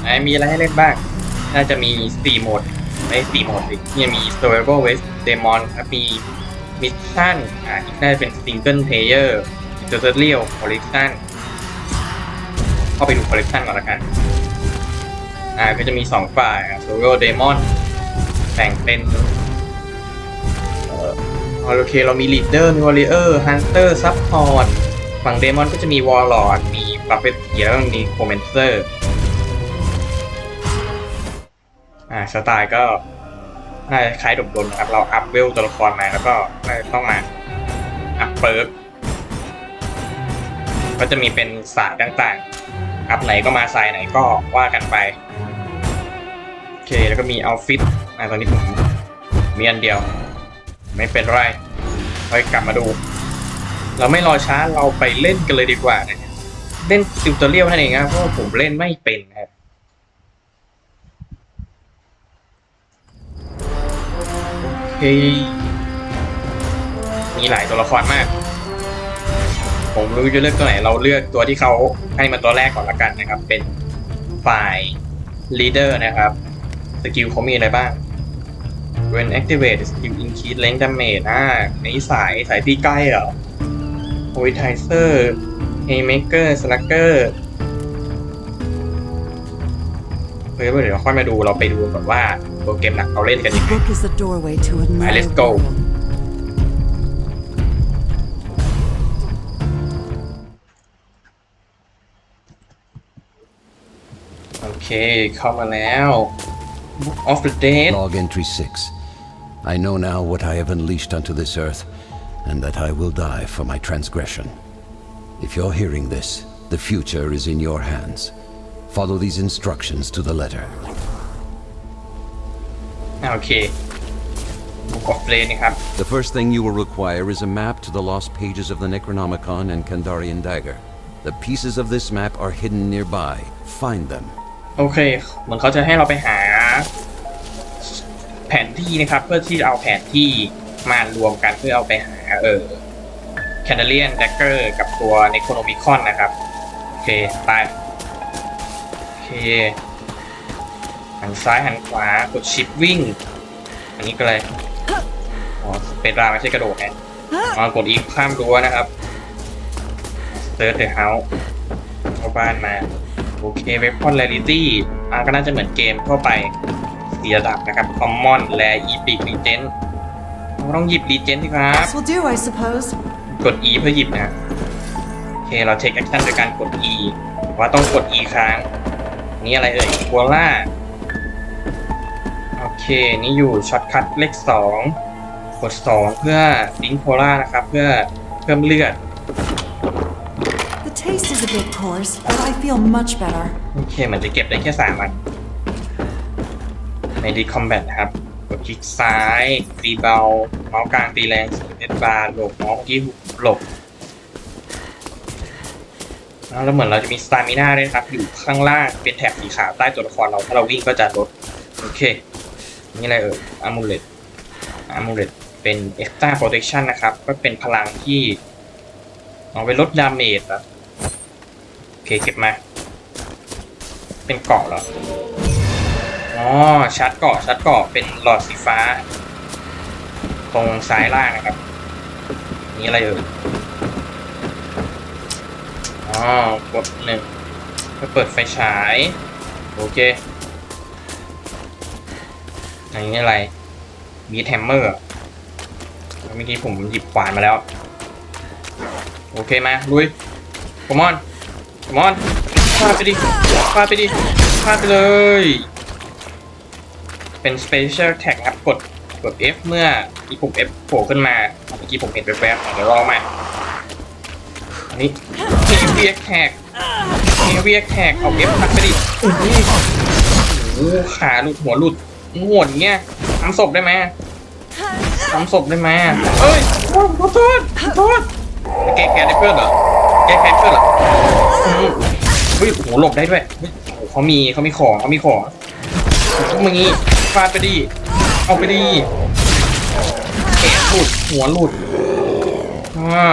ไหนมีอะไรให้เล่นบ้าง น่าจะมี 4 โหมดไม่4โหมดสิเนี่ยมี Survival West Demon ครับมี Mission อ่าอีกน่าจะเป็น Single Player Tutorial Collection เข้าไปดู Collection ก่อนละกัน อ่าก็จะมี 2 ฝ่ายอะ Survival Demon แบ่งเป็นเอ่อโอเค เรามี Leader มี Warrior Hunter Support ฝั่ง Demon ก็จะมี Warlord มี Puppeteer แล้วก็มี Commencer อ่่าสไตล์ก็น่าจะคล้ายดบดนนะครับ เราอัพเวลตัวละครมาแล้วก็น่าจะต้องมาอัพเปิร์กก็จะมีเป็นสายต่างๆ อัพไหนก็มาสายไหนก็ว่ากันไป โอเค แล้วก็มีเอาฟิตอ่าตอนนี้ผมมีอันเดียว ไม่เป็นไรค่อยกลับมาดู เราไม่รอช้าเราไปเล่นกันเลยดีกว่านะฮะเล่นติวเตอร์เรียลนั่นเองครับเพราะว่าผมเล่นไม่เป็นครับ เฮ้ยมีหลายตัวละครมาก ผมรู้จะเลือกตัวไหน เราเลือกตัวที่เขาให้มาตัวแรกก่อนละกันนะครับ เป็นฝ่าย leader นะครับ สกิลเขามีอะไรบ้าง when activate skill increase length damage อ่าในสายสายที่ใกล้เหรอ poetizer haymaker slugger เฮ้ยเดี๋ยวค่อยมาดูเราไปดูก่อนว่า ตัวเกมหลักเขาเล่นกันยังไง Book is the doorway to another let's go. world. โอเค เข้ามาแล้ว Book of the Dead Log entry 6. I know now what I have unleashed onto this earth, and that I will die for my transgression. If you're hearing this, the future is in your hands. Follow these instructions to the letter. อ่าโอเค Book of the Dead นะครับ The first thing you will require is a map to the lost pages of the Necronomicon and Kandarian Dagger. The pieces of this map are hidden nearby. Find them. โอเค เหมือนเขาจะให้เราไปหา แผนที่นะครับ เพื่อที่จะเอาแผนที่มารวมกันเพื่อเอาไปหาเออแคนาเลียนแดกเกอร์กับตัวเนโคโนมิคอนนะครับ โอเค ไป โอเค หันซ้ายหันขวากดชิปวิ่ง อันนี้ก็เลยอ๋อเป็นรางไม่ใช่กระโดดนะอ๋อกดอีกข้ามรั้วนะครับเซิร์ชเดอะเฮาส์เข้าบ้านมา โอเคเวพอน r ร r ิตี้อ่าก็น่าจะเหมือนเกมทั่วไปสี่ระดับนะครับคอมมอนแ r อีพิกรีเจนเราต้องหยิบรีเจนสิครับ This will do, I suppose. กด E เพื่อหยิบนะโอเคเราเทคแอคชั่นโดยการกด E ว่าต้องกด E ค้าง นี่อะไรเอ่ยกัวล่าโอเค นี่อยู่ช็อตคัทเลขสองกด2เพื่อลิงโคล่านะครับ เพื่อเพิ่มเลือด The taste is a bit coarse, but I feel much better. โอเคเหมือนจะเก็บได้แค่สามอันในดีคอมแบทครับกดคลิกซ้าย ตีเบา เมาส์กลางตีแรงเน็ตบาร์หลบเมาส์เมื่อกี้หลบแล้วเหมือนเราจะมีสตามิน่าด้วยนะครับ อยู่ข้างล่างเป็นแถบสีขาวใต้ตัวละครเราถ้าเราวิ่งก็จะลด โอเค นี่อะไรเอ่ยอามูเลตอามูเลตเป็น extra protection นะครับ ก็เป็นพลังที่เอาไปลดดาเมจอะโอเคเก็บมา เป็นเกาะเหรอ อ๋อชัดเกาะชัดเกาะเป็นหลอดสีฟ้า ตรงซ้ายล่างนะครับ นี่อะไรเอ่ยอ๋อกดหนึ่งก็เปิดไฟฉาย โอเค อันนี้อะไรมีแทมเมอร์เมื่อกี้ผมหยิบขวานมาแล้ว โอเคมาลุยคอมอนคอมอนฟาไปดิฟาไปดิฟาไปเลย เป็น Special Tag ครับกดกด F เมื่ออีปุ่ม F โผล่ขึ้นมา เมื่อกี้ผมเห็นแวบๆเดี๋ยวลองมา อันนี้ Heavy Attack Heavy Attack เอา F พัดไปดิโอ้โหโอ้โหขาหลุดหัวหลุด หัวอย่างเงี้ยทำศพได้ไหมทำศพได้ไหมเอ้ยขอโทษขอโทษแก้แค้นได้เพื่อนเหรอแก้แค้นเพื่อนเหรออืมเฮ้ยโอ้โหหลบได้ด้วยเฮ้ยโอ้โหเขามีเขามีของเขามีของมึงงี้ฟาดไปดิเอาไปดิแขนหลุดหัวหลุดอ่า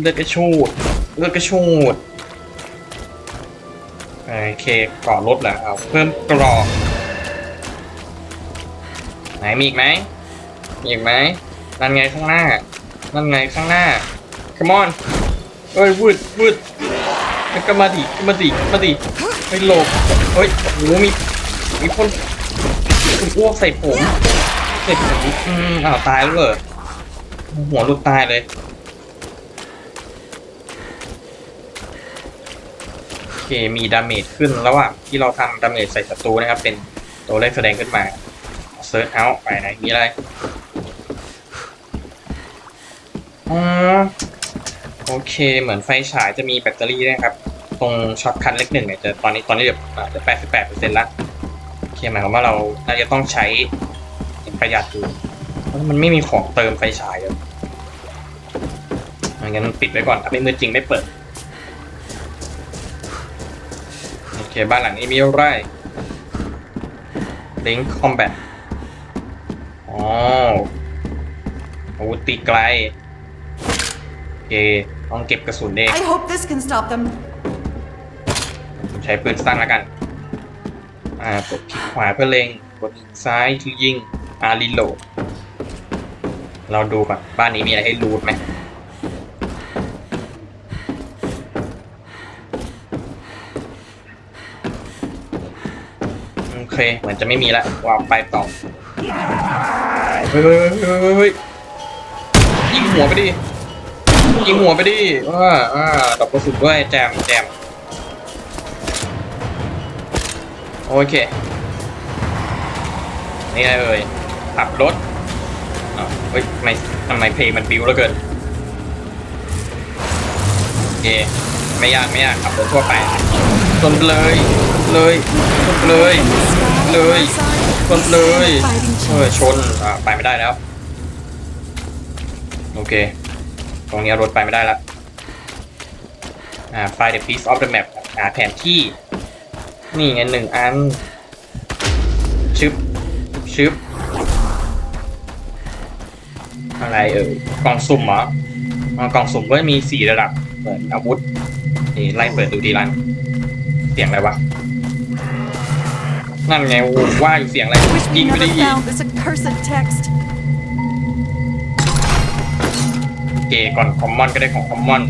เลือดกระชูดเลือดกระชูดโอเคก่อรถเหรอเอาเพิ่มกรอบ ไหนมีอีกไหมมีอีกไหมนั่นไงข้างหน้า นั่นไงข้างหน้า come on เอ้ยวืดวืดก็มาดิก็มาดิมาดิไม่หลบเฮ้ยโอ้โหมีมีคนคุณอ้วกใส่ผมใส่ผมอืมอ้าวตายแล้วเหรอหัวหลุดตายเลยโอเคมีดาเมจขึ้นระหว่างที่เราทำดาเมจใส่ศัตรูนะครับ เป็นตัวเลขแสดงขึ้นมา ซิร์ชเอาไปไหนมีอะไรอ๋อโอเค เหมือนไฟฉายจะมีแบตเตอรี่นะครับ ตรงช็อตคันเล็กหนึ่งเนี่ยจะตอนนี้ตอนนี้เดี๋ยวอาจะแปดสิบแปดเปอร์เซ็นต์ละโอเคหมายความว่าเราน่าจะต้องใช้ประหยัดดูเพราะมันไม่มีของเติมไฟฉายเลยงั้นปิดไว้ก่อนถ้าไม่มือจริงไม่เปิดโอเคบ้านหลังนี้มีอะไร Link Combat อ๋ ออาวุธตีไกลโอเคต้องเก็บกระสุนเอง I hope this can stop them. ผมใช้ปืนสั้นแล้วกัน อ่ากดคลิกขวาเพื่อเล็ง กดซ้ายคือยิงอ่ารีโหลด เราดูก่อนบ้านนี้มีอะไรให้รูดไหมโอเค เหมือนจะไม่มีละวางไปต่อ เฮ้ยเฮ้ยเฮ้ยเฮ้ยยิงหัวไปดิยิงหัวไปดิว่าอ่าดอกกระสุนด้วยแจมแจมโอเคนี่ไรเอ่ยขับรถเฮ้ยทำไมทำไมเพลงมันบิวแล้วเกินโอเคไม่ยากไม่ยากขับรถทั่วไปชนเลยเลยชนเลยเลย ชนไปเลยเออชนอ่าไปไม่ได้แล้ว โอเค ตรงนี้รถไปไม่ได้แล้วอ่า find the piece of the map หาแผนที่ นี่ไงหนึ่งอัน ชึบ ชึบ อะไรเอ่ยกล่องสุ่มเหรออ๋อกล่องสุ่มก็มีสี่ระดับ เหมือนอาวุธนี่ไล่เปิดดูดีรัน เสียงอะไรวะ นั่นไงโอ้โหว่าอยู่เสียงอะไร Wish ยิ we งไม่ได้ never ยิง found this accursed text. เกก่อนคอมมอนก็ได้ของคอมมอน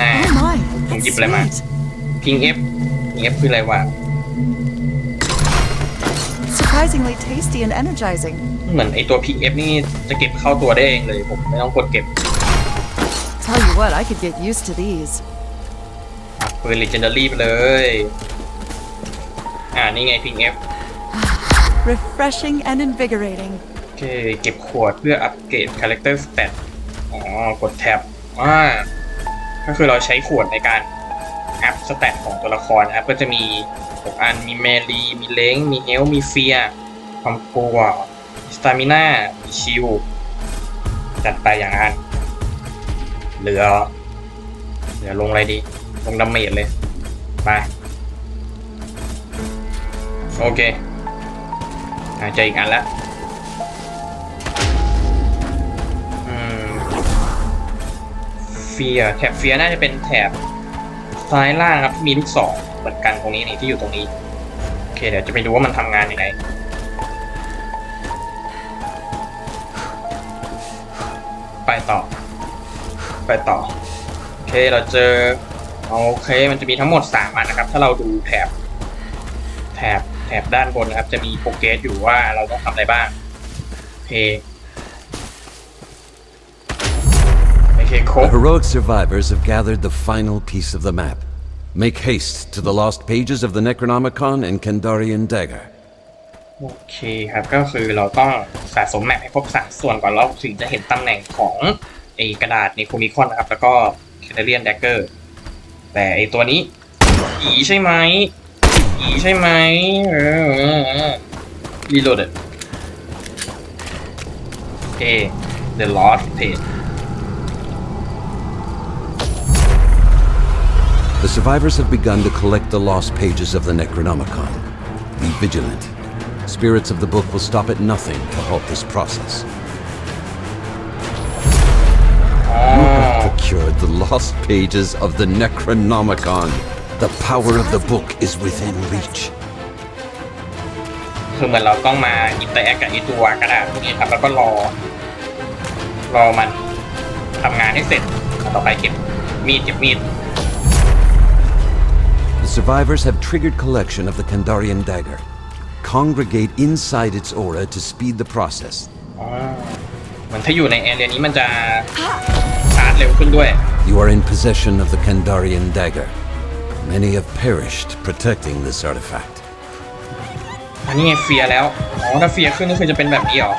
อ่า Oh my, Không that's kịp lại mà. sweet. พิงเอฟพิงเอฟคืออะไรวะ Surprisingly tasty and energizing. เหมือนไอตัวพิงเอฟนี่จะเก็บเข้าตัวได้เองเลย ผมไม่ต้องกดเก็บ Tell you what, I could get used to these. อะปืน legendary ไปเลย อ่านี่ไงพิงเอฟ Refreshing and invigorating. โอเค เก็บขวดเพื่ออัปเกรด character stat อ๋อ กดแท็บอ่าก็คือเราใช้ขวดในการอัพสแตทของตัวละครนะครับ ก็จะมีหกอัน มีเมลี มีเล้ง มีเฮล มีเฟีย ความกลัวสตามิน่า มีชิลจัดไปอย่างนั้นเหลือ เหลือลงอะไรดี ลงดาเมจเลย ไป โอเคอะเจออีกอันแล้วเฟียแถบเฟียน่าจะเป็นแถบซ้ายล่างครับที่มีลูกศรเหมือนกันตรงนี้นี่ที่อยู่ตรงนี้ โอเค เดี๋ยวจะไปดูว่ามันทำงานยังไงไปต่อ ไปต่อ โอเค เราเจอ โอเค มันจะมีทั้งหมด 3 อันนะครับ ถ้าเราดูแถบ แถบ แถบด้านบนนะครับ จะมีโปรเกรสอยู่ว่าเราต้องทำอะไรบ้างโอเคโอเคครบ The heroic survivors have gathered the final piece of the map. Make haste to the lost pages of the Necronomicon and Kandarian Dagger. โอเคครับก็คือเราต้องสะสมแมปให้ครบสามส่วนก่อนเราถึงจะเห็นตำแหน่งของไอ้กระดาษในโคมิคอนนะครับ แล้วก็แคนาเรียนแดกเกอร์ แต่ไอ้ตัวนี้ผีใช่ไหมผีใช่ไหมเออรีโหลดโอเค The Lost Page The survivors have begun to collect the lost pages of the Necronomicon. Be vigilant. Spirits of the book will stop at nothing to halt this process. secured the lost pages of the Necronomicon. The power of the book is within reach. คือเหมือนเราต้องมาอินเตอร์แอคกับไอตัวกระดาษพวกนี้ครับ แล้วก็รอ รอมันทำงานให้เสร็จแล้วต่อไปเก็บมีดเก็บมีด The survivors have triggered collection of the Kandarian dagger. Congregate inside its aura to speed the process. อ๋อเหมือนถ้าอยู่ในแอเรียนี้มันจะชาร์จ เร็วขึ้นด้วย You are in possession of the Kandarian dagger. Many have perished protecting this artifact. อันนี้ไงเฟียร์แล้ว อ๋อ ถ้าเฟียร์ขึ้นก็คือจะเป็นแบบนี้เหรอ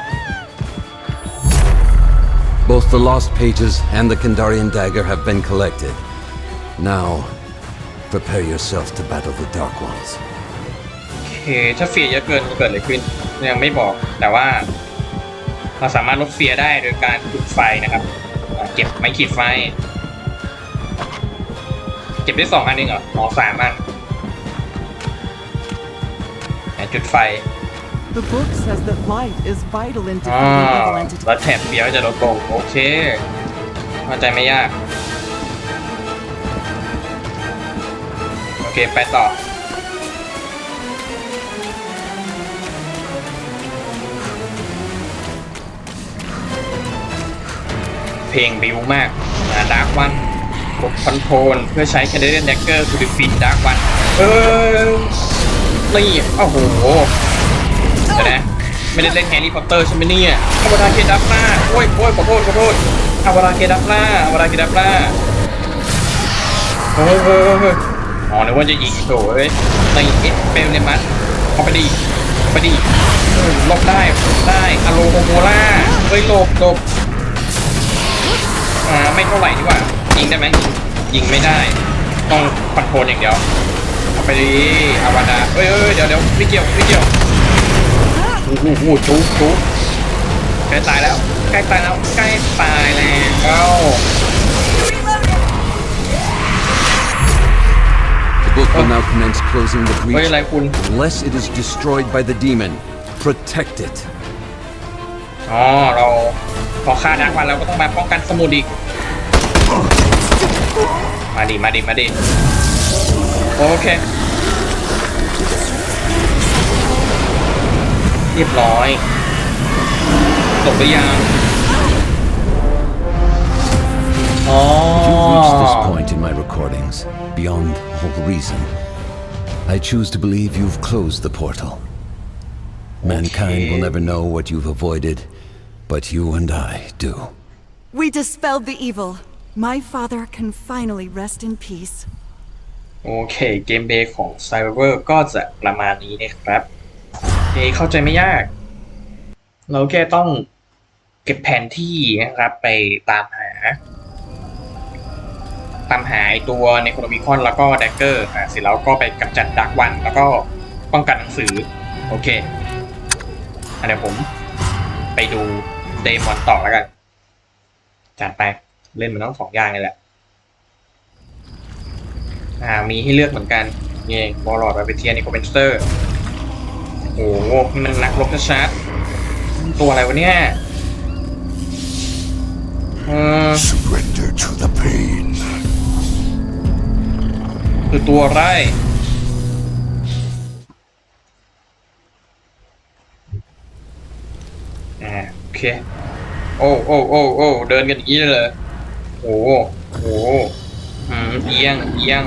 Both the lost pages and the Kandarian dagger have been collected. Now, prepare yourself to battle the Dark Ones. โอเค ถ้าเฟียร์เยอะเกินจะเกิดอะไรขึ้น ยังไม่บอก แต่ว่า เราสามารถลดเฟียร์ได้โดยการจุดไฟนะครับอ่ะ เก็บไม้ขีดไฟ เก็บได้สองอันเองเหรออ๋อสามอันอะจุดไฟ The book says that light is vital in อ่า defeating evil entities. แล้วแถบเฟียร์ก็จะลดลงโอเคเข้าใจไม่ยาก โอเค ไปต่อ เพลงบิวมากดาร์กวันกดคอนโทรลเพื่อใช้ c a n d i d a t Dagger to defeat Dark One เออนี่โอ้โหเดี๋ยวนะไม่ได้เล่นแฮร์รี่พอตเตอร์ใช่ไหมเนี่ยอวตารเคดับล่าโอ้ยโอ้ยขอโทษขอโทษอวตารเคดับล่าอวตารเคดับล่าเฮ้ยเฮ้ยเฮ้ยอ๋อนึกว่าจะยิงโถเอ้ยในเอสเปลเนมัสเข้าไปดิเข้าไปดิเออหลบได้หลบได้อโลโฮโมล่าเฮ้ยหลบหลบ อ่าไม่เท่าไหร่ดีกว่า ยิงได้ไหมยิงไม่ได้ ต้องคอนโทรลอย่างเดียว เอาไปดิอาวาดาเอ้ยเอ้ยเดี๋ยวเดี๋ยวไม่เกี่ยวไม่เกี่ยวโอ้โหโอ้โหจุ๊บจุ๊บใกล้ตายแล้วใกล้ตายแล้วใกล้ตายแล้ว The book will now commence closing the เฮ้ย breach อะไรคุณ unless it is destroyed by the demon. Protect it. อ๋อเรา พอฆ่าดักวันเราก็ต้องมาป้องกันสมุดอีก มาดิมาดิมาดิโอเค เรียบร้อยจบหรือยังอ๋อ You've reached this point in my recordings, beyond all reason. I choose to believe you've closed the portal. Mankind will never know what you've avoided, but you and I do. We dispelled the evil. My father can finally rest in peace. โอเค เกมเบย์ของ Cyber ก็จะประมาณนี้นะครับโอเคเข้าใจไม่ยาก เราแค่ต้องเก็บแผนที่นะครับไปตามหา ตามหาไอ้ตัวในโคโนมิคอนแล้วก็แดกเกอร์อะเสร็จแล้วก็ไปกำจัดดักวัน แล้วก็ป้องกันหนังสือ โอเคอะเดี๋ยวผมไปดู เดมอนต่อแล้วกัน จัดไป เล่นมันต้องสองอย่างเลยแหละ อ่า มีให้เลือกเหมือนกันนี่บอลลอดไปเทียนนี่ก็เป็นสเตอร์ โอ้โหนี่มันนักรบชัดๆตัวอะไรวะเนี่ยเออ Surrender to the pain. คือตัวอะไร เคโอ้โอ้โอ้โอ้เดินกันอย่างนี้เลยเหรอโอ้โหโอ้โหอืมเอียงเอียง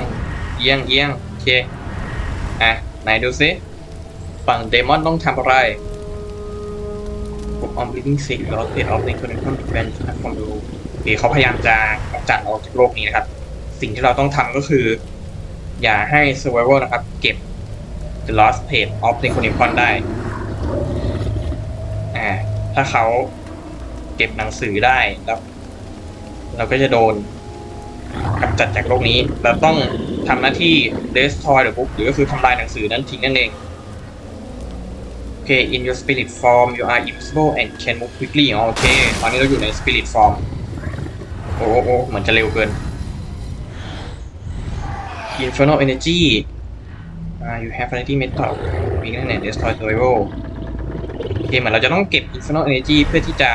เอียงเอียงโอเคอะไหนดูซิฝั่งเดมอนต้องทำอะไรผมออมลิงสิกแล้วเตะออฟในคนนึงต้องเป็นนักฟอมดูดีเขาพยายามจะกำจัดเราจากโลกนี้นะครับ สิ่งที่เราต้องทำก็คือ อย่าให้ survival นะครับ เก็บ the lost page of the c o n i c o n ได้ ถ้าเขาเก็บหนังสือได้แล้วเราก็จะโดนกำจัดจากโลกนี้ เราต้องทำหน้าที่ destroy the book หรือก็คือทำลายหนังสือนั้นทิ้งนั่นเองโอเค in your spirit form you are invisible and can move quickly โอเค ตอนนี้เราอยู่ใน spirit form โอ้โอ้โอเหมือนจะเร็วเกิน Infernal Energy อ่า you have variety method we can destroy survival เหมือนเราจะต้องเก็บ Infernal Energy เพื่อที่จะ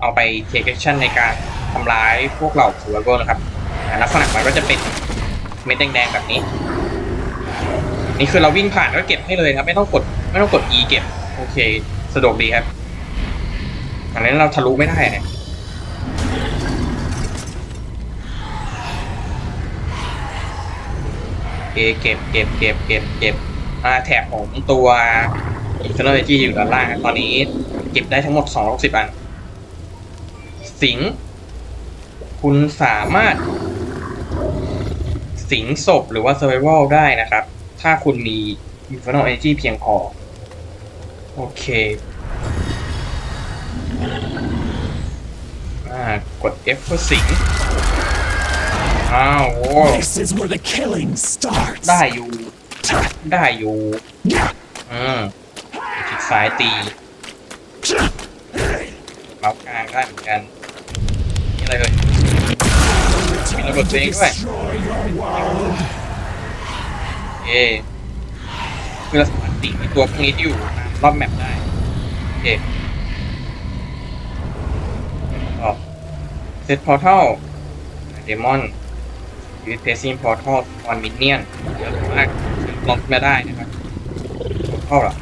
เอาไป take action ในการทำร้ายพวกเหล่าซูเวอร์นะครับลักษณะมันก็จะเป็นเม็ดแดงๆแบบนี้ นี่คือเราวิ่งผ่านก็เก็บให้เลยครับ ไม่ต้องกดไม่ต้องกด E เก็บ โอเค สะดวกดีครับอันนี้เราทะลุไม่ได้เนี่ยโอเก็บเก็บเก็บเก็บเก็บแถบของตัว Internal Energy อยู่ด้านล่าง ตอนนี้เก็บได้ทั้งหมด260อัน สิง คุณสามารถ สิงศพหรือว่า Survival ได้นะครับ ถ้าคุณมี Infernal Energy เพียงพอ โอเคอ่ากด F เพื่อสิงอ้าวโว้ This is where the killing starts. ได้อยู่ ได้อยู่ อืมคลิก ซ้ายตีเมาส์กลางได้เหมือนกัน นี่อะไรเลยมีระเบิดตัวเองด้วยเอคือเราสามารถติตัวพวกนี้ที่อยู่รอบแมปได้โอเคต่อเซตพอร์ทัลเดมอนยูทเพซิ่งพอร์ทัลออนมินเนียนเยอะมากลองมาได้นะครับพอร์ทัลหรอ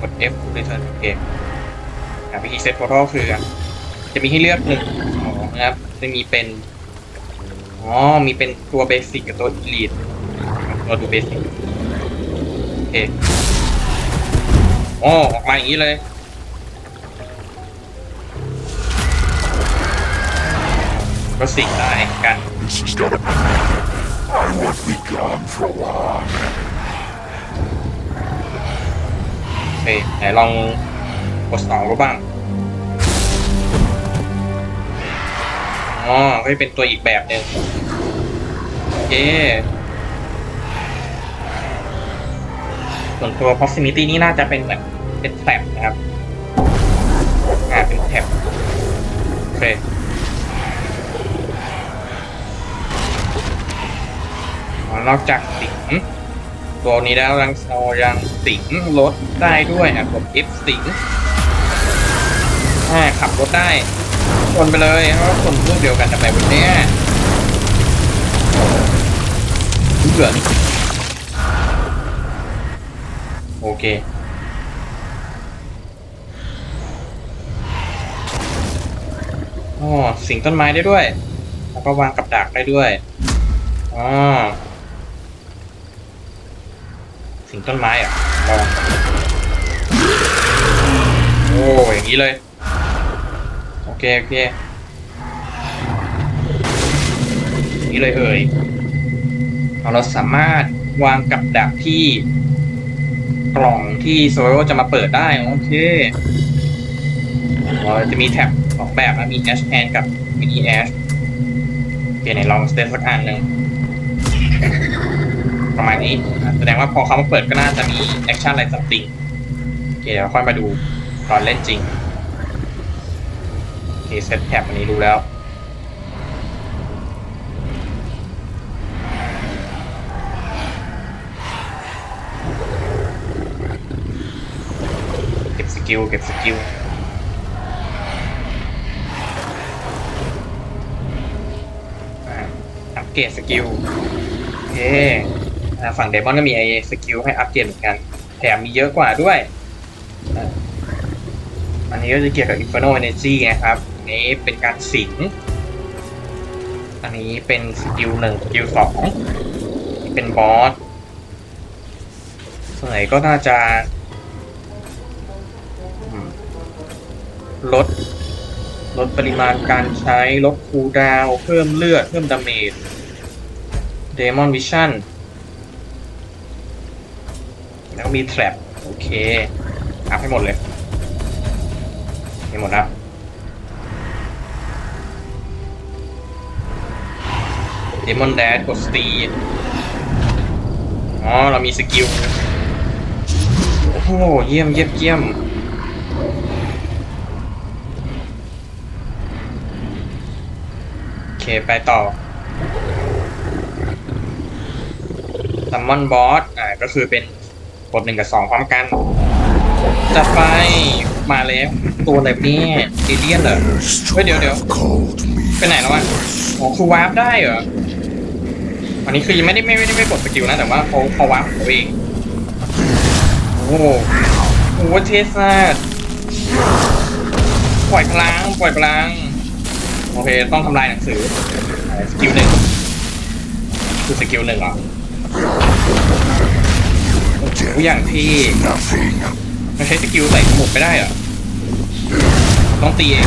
กด F เ return โอเคอะวิธีเซตพอร์ทัลคือ จะมีให้เลือกหนึ่งสองนะครับ จะมีเป็น อ๋อ มีเป็นตัวเบสิกกับตัวอีลีดตัวดูเบสิกโอเคอ๋อออกมาอย่างนี้เลยก็สิ่งได้กัน This is not a I won't be gone for long. โอเค ไหนลองกดสองรูบ้าง อ๋อก็จะเป็นตัวอีกแบบหนึ่งโอเคส่วนตัว proximity นี่น่าจะเป็นแบบเป็นแท็บนะครับ อ่า เป็นแท็บโอเคนอกจากสิง ตัวนี้แล้วรังโซยังสิงรถได้ด้วยอะกด F สิงอ่าขับรถได้ชนไปเลยเพราะคนพวกเดียวกันทำไมวันเนี้ยเบื่อโอเคอ๋อสิงต้นไม้ได้ด้วย แล้วก็วางกับดักได้ด้วยอ๋อ สิงต้นไม้อะลองโอ้อย่างนี้เลย โอเค โอเคอย่างนี้เลยเอ่ยเราสามารถวางกับดักที่กล่องที่โซโ i จะมาเปิดได้ โอเคเราจะมีแท็บสองแบบนะมี Ash Hand กับ Mini Ash โอเคไหนลองสเตนสักอันหนึ่ง ประมาณนี้ แสดงว่าพอเขามาเปิดก็น่าจะมีแอคชั่นอะไรสักติงโอเคเดี๋ยวค่อยมาดูตอนเล่นจริงโอเคเซตแท็บอันนี้รู้แล้ว เก็บสกิลเก็บสกิลอัปเกรดสกิลโอเค อ่าฝั่งเดมอนก็มีไอ้สกิลให้อัปเกรดเหมือนกัน แถมมีเยอะกว่าด้วยอะอันนี้ก็จะเกี่ยวกับ Inferno Energy นะครับอันนี้เป็นการสิง อันนี้เป็นสกิลหนึ่งสกิลสองนี่เป็นบอสส่วนไหนก็น่าจะลดลดปริมาณการใช้ลดคูลดาวเพิ่มเลือด เพิ่มดาเมจเดมอนวิชั่น แล้วก็มีแทร็บโอเคอัพให้หมดเลยให้หมดแล้วเดมอนแดดกดสตีอ๋อ เรามีสกิล โอ้โห เยี่ยมเยี่ยมเยี่ยมโอเค ไปต่อซัมมอนบอส อ่า ก็คือเป็น กดหนึ่งกับสองพร้อมกัน จัดไป มาแล้ว ตัวอะไรเนี่ยเอเลียนเหรอ Appears to Wait, yo, yo. have called me ไปไหนแล้ววะอ๋อคือวาร์ปได้เหรออันนี้คือยังไม่ได้ไม่ไม่ได้ไม่กดสกิลนะแต่ว่าเขาเขาวาร์ปของตัวเองโอ้โหโอ้โหเทสนาปล่อยพลังปล่อยพลังโอเคต้องทำลายหนังสือสกิลหนึ่งคือสกิลหนึ่งเหรอ โอ้โหอย่างที่มันใช้สกิลใส่สมุดไม่ได้เหรอ ต้องตีเอง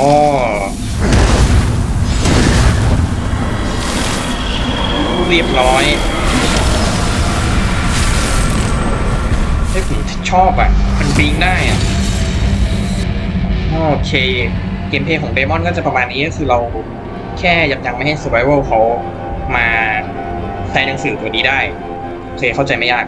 อ๋อเรียบร้อยเฮ้ยผมชอบอะ มันบิงได้อะ โอเค เกมเพลย์ของเดมอนก็จะประมาณนี้ก็คือเราแค่ยับยั้งไม่ให้ Survival เขา มาใช้หนังสือตัวนี้ได้โอเคเข้าใจไม่ยาก